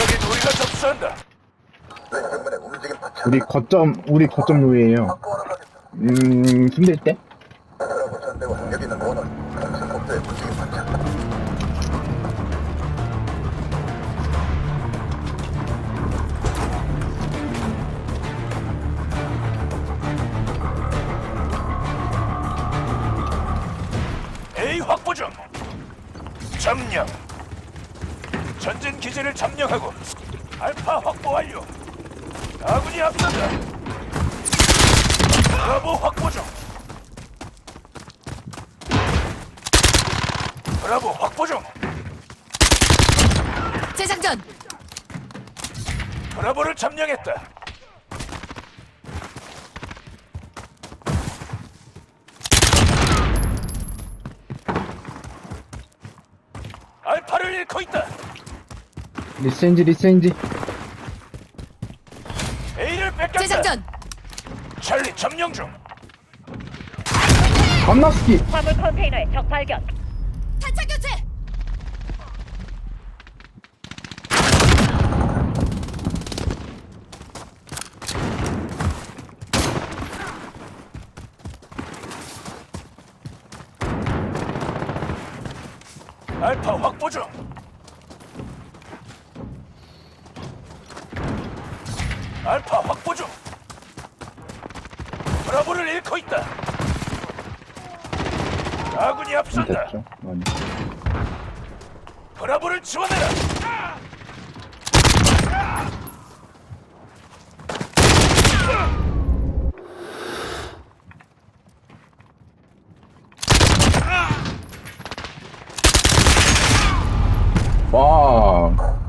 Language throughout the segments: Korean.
여긴 우리가 접수한다. 우리 거점 우리 거점 요이에요. 음 힘들 때? 아군이 앞선다. 브라보 확보 중. 브라보 확보 중. 재장전. 브라보를 점령했다. 알파를 잃고 있다. 리센지 리센지. A를 뺏겼다. 재장전. 찰리 점령 중. 감나스키. 화물 컨테이너에 적 발견. 탄차 교체. 알파 확보 중. 알파 확보 중. 브라보를 잃고 있다. 아군이 앞선다. 됐죠. 많이. 브라보를 지원해라. 와.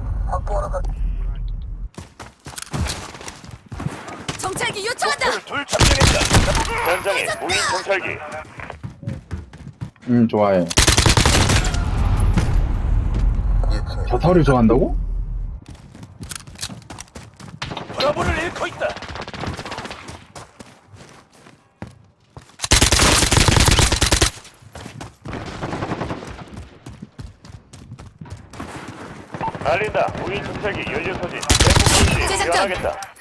정찰기 요청한다. 목표를 둘 점령했다. 현장에 무인 정찰기. 음 좋아해. 저타를 좋아한다고? 브라보를 잃고 있다. 알린다. 무인 정찰기 연료 소진. 대북 공시 재작전. 지원하겠다.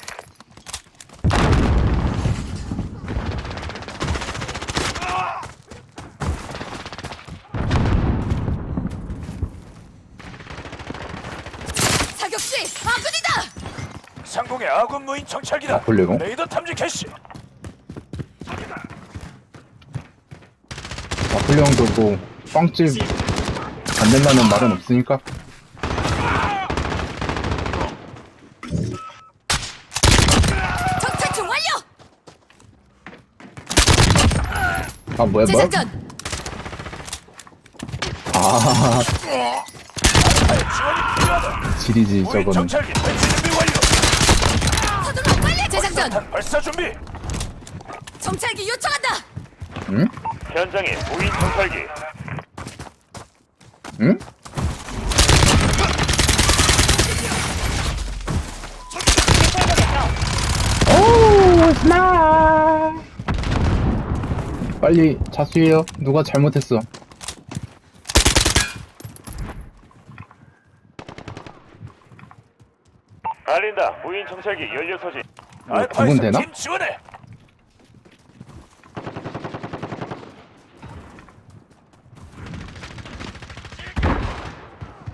사격 시 아군이다. 상 공의 아군 무인 정찰기다. 아, 볼래고? 레이더 탐지 캐시. 마플령도 뭐 빵집 안 된다는 말은 없으니까. 적 탈출 완료. 아 뭐야 뭐야? 아. 지리지 무인 저거는. 정찰기 배치 준비 장전. 탄 발사 준비. 정찰기 요청한다. 응? 현장에 무인 정찰기. 응? 오. 빨리 자수해요. 누가 잘못했어. 알린다. 무인 정찰기 연료 소진. 이거 알파에서 구분 되나? 팀 지원해.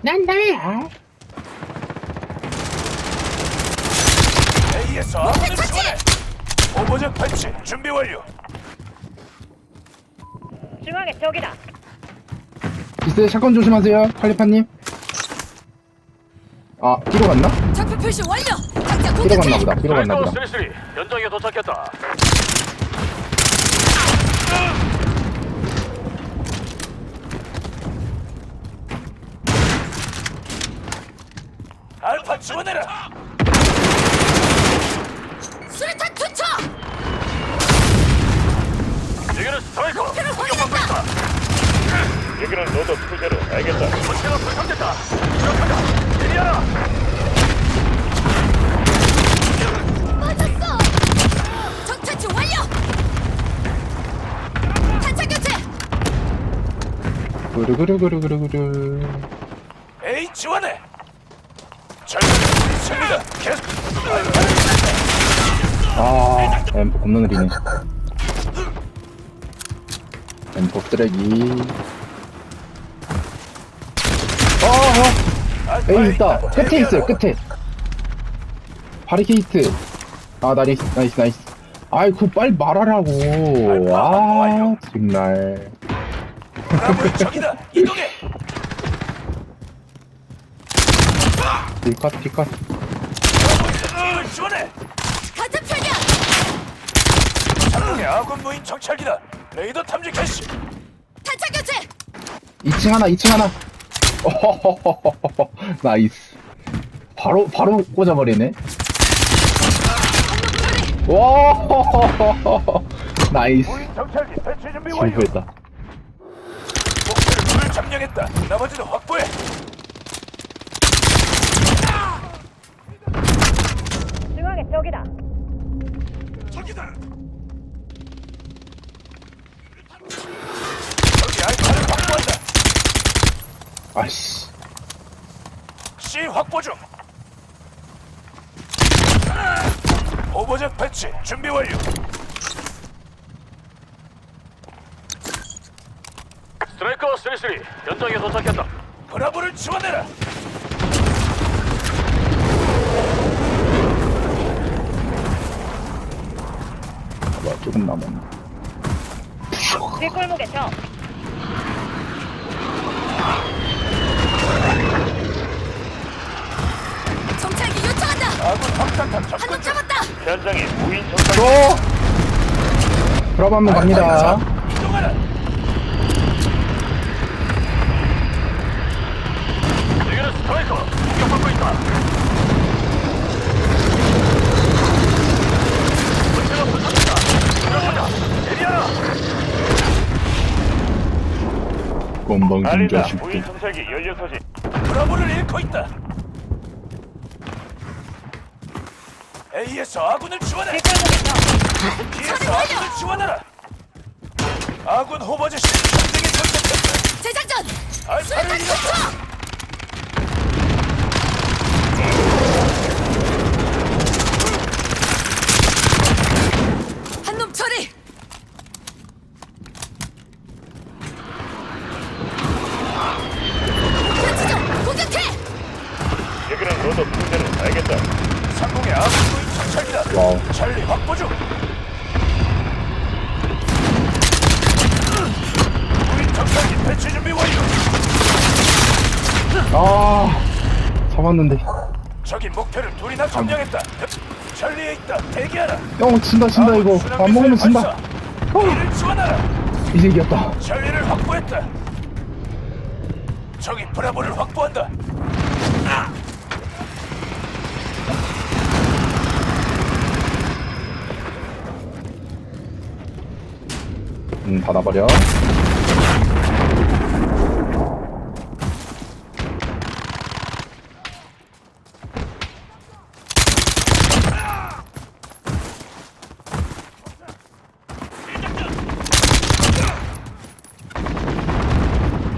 난 나야. A에서 아군을 차치! 지원해. 오버적 배치 준비 완료. 중앙에 적이다. 비스 샷건 조심하세요, 칼리파님. 아, 뒤로 갔나? 좌표 표시 완료. 당장 뒤로 갔나 공격해. 보다. 뒤로 갔나 보다. 현장에 도착했다. 알파 지원해라. 수류탄 투척. 여기는 스트라이커. 공격받고. 있다. 여기는 로더 투제로 알겠다. 불 구르구르구르구르구르. 에이 지원해. 절대 승리다. 계속. 아, 엠포 겁나 느리네. 엠포 쓰레기. 아, 아, 에이, 있다. 끝에 있어요, 끝에. 바리케이트. 아, 나이스, 나이스, 나이스. 아이, 그 빨리 말하라고. 아, 정말. 적이다. 이동해. 딜컷, 딜컷. 지원해. 같은 편이야. 상공의 아군 무인 정찰기다. 레이더 탐지 개시. 탄창 교체. 2층 하나, 2층 하나. 어허허허허허. 나이스. 바로, 바로 꽂아버리네. 와, 나이스. 무인 정찰기 배치 준비 완료. 실패했다. 목표를 불 점령했다. 나머지는 확보해. 적이다. 적이다. 적이 알파를 확보한다. 아씨. C 확보 중. 오버적 배치 준비 완료. 스트라이커 33 현장에 도착했다. 브라보를 지원해라. 조금 남았네. 뒷골목에 적. 정찰기 요청한다. 아군 확산탄 한놈 접근 중. 잡았다. 현장에 무인. 어! 그럼 한번 갑니다. 이동하라. 여기는 스트라이커 공격받고 있다. 문제가 붙었다. 들어가자. 대리하라. 건방진 자식들. 정찰기 연료 소지. 브라보를 잃고 있다. A에서 아군을 지원해. B에서 아군을 지원하라. 아군 호버즈 시 전쟁에 전쟁됐다. 재장전. 알파를 잃었다. 투척. 한 놈 처리. 목표 지점 공격해. 여기는 로더 풍대로 알겠다. 상공의 아군 무인 정찰기다. 와우. 찰리 확보 중. 무인 정찰기 배치 준비 완료. 아, 잡았는데. 저기 목표를 둘이나 점령했다. 찰리에 있다. 대기하라. 형, 진다, 진다, 이거. 안 먹으면 진다. 이를 지원하라. 이제 이겼다. 찰리를 확보했다. 저기 브라보를 확보한다. 음, 닫아버려.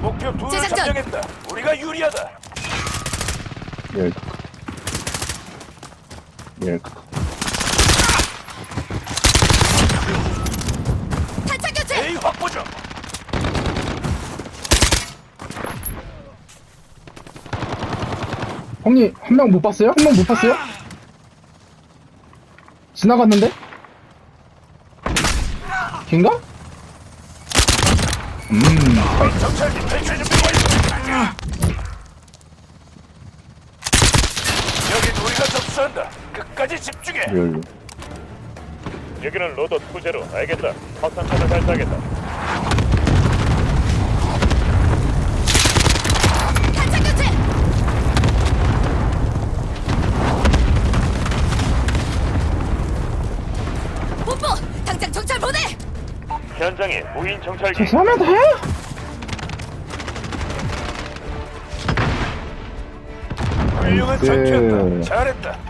목표 둘을 재장전. 점령했다. 우리가 유리하다. 열. 열. 탄창 교체. A 확보 중. 형님, 한 명 못 봤어요? 한 명 못 봤어요? 지나갔는데? 걔인가? 음. 여기 우리가 접수한다. 끝까지 집중해. 여기는 로더 투제로 알겠다. 확산탄을 발사하겠다. 현장에 무인 정찰기. 죄송합니다. 훌륭한 나이스. 전투였다. 잘했다.